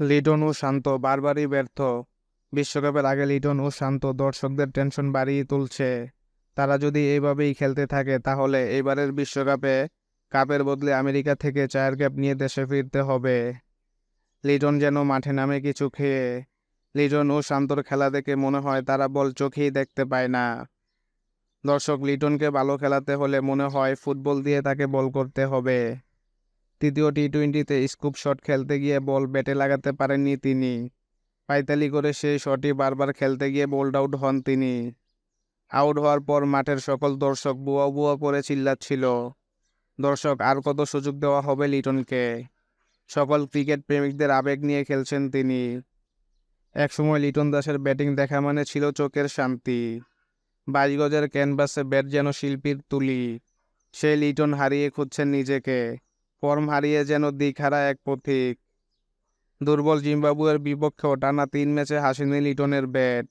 লিটন ও শান্ত, বারবারই ব্যর্থ। বিশ্বকাপের আগে লিটন ও শান্ত, দর্শকদের টেনশন বাড়িয়ে তুলছে। তারা যদি এইভাবেই খেলতে থাকে, তাহলে এবারের বিশ্বকাপে কাপের বদলে আমেরিকা থেকে চায়ের ক্যাপ নিয়ে দেশে ফিরতে হবে। লিটন যেন মাঠে নামে কিছু খেয়ে। লিটন ও শান্তর খেলা দেখে মনে হয় তারা বল চোখেই দেখতে পায় না। দর্শক লিটনকে ভালো খেলাতে হলে মনে হয় ফুটবল দিয়ে তাকে বল করতে হবে। তৃতীয় টি টোয়েন্টিতে স্কুপ শট খেলতে গিয়ে বল ব্যাটে লাগাতে পারেননি তিনি। পাইতালি করে সেই শটই বারবার খেলতে গিয়ে বোল্ড আউট হন তিনি। আউট হওয়ার পর মাঠের সকল দর্শক বুয়া বুয়া করে চিল্লাচ্ছিল। দর্শক, আর কত সুযোগ দেওয়া হবে লিটনকে? সকল ক্রিকেট প্রেমিকদের আবেগ নিয়ে খেলছেন তিনি। একসময় লিটন দাসের ব্যাটিং দেখা মানে ছিল চোখের শান্তি। বাইশ গজের ক্যানভাসে ব্যাট যেন শিল্পীর তুলি। সেই লিটন হারিয়ে খুঁজছেন নিজেকে। ফর্ম হারিয়ে যেন দিখারা এক পথিক। দুর্বল জিম্বাবুয়ের বিপক্ষেও টানা তিন ম্যাচে হাসিনি লিটনের ব্যাট।